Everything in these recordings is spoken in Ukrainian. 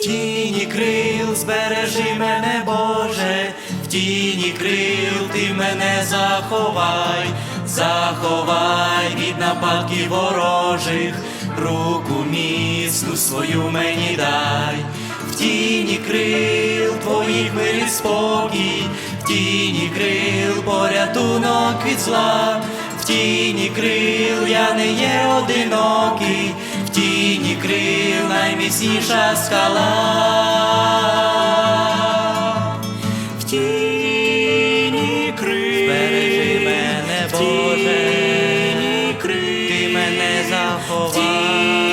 тіні крил збережи мене, Боже, в тіні крил ти мене заховай, заховай від нападків ворожих, руку міцну свою мені дай, в тіні крил твоїх мир і спокій, в тіні крил порятунок від зла, в тіні крил я не є одинокий, в тіні крил найміцніша скала. В тіні крил Збережи мене, Боже, ти мене заховай,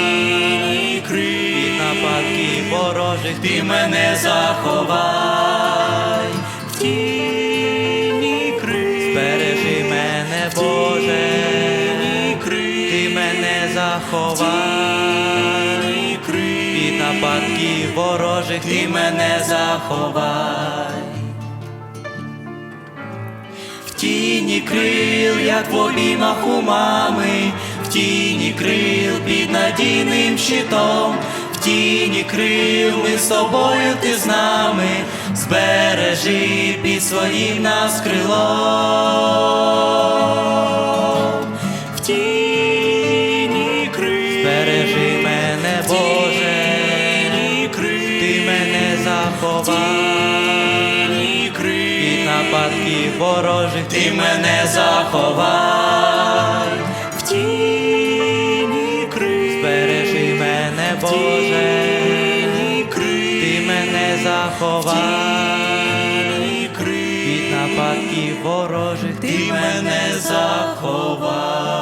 від нападків ворожих, ти мене заховай, в тіні крил Збережи мене, Боже, ти мене заховай, нападків ворожих, ти мене заховай. В тіні крил, як в обіймах у мами, в тіні крил під надійним щитом, в тіні крил ми з тобою ти з нами, збережи під своїм нас крилом. Заховай від нападків ворожих, ти мене заховай, в тіні крил збережи мене, Боже, ти мене заховай, від нападків ворожих, ти мене заховай.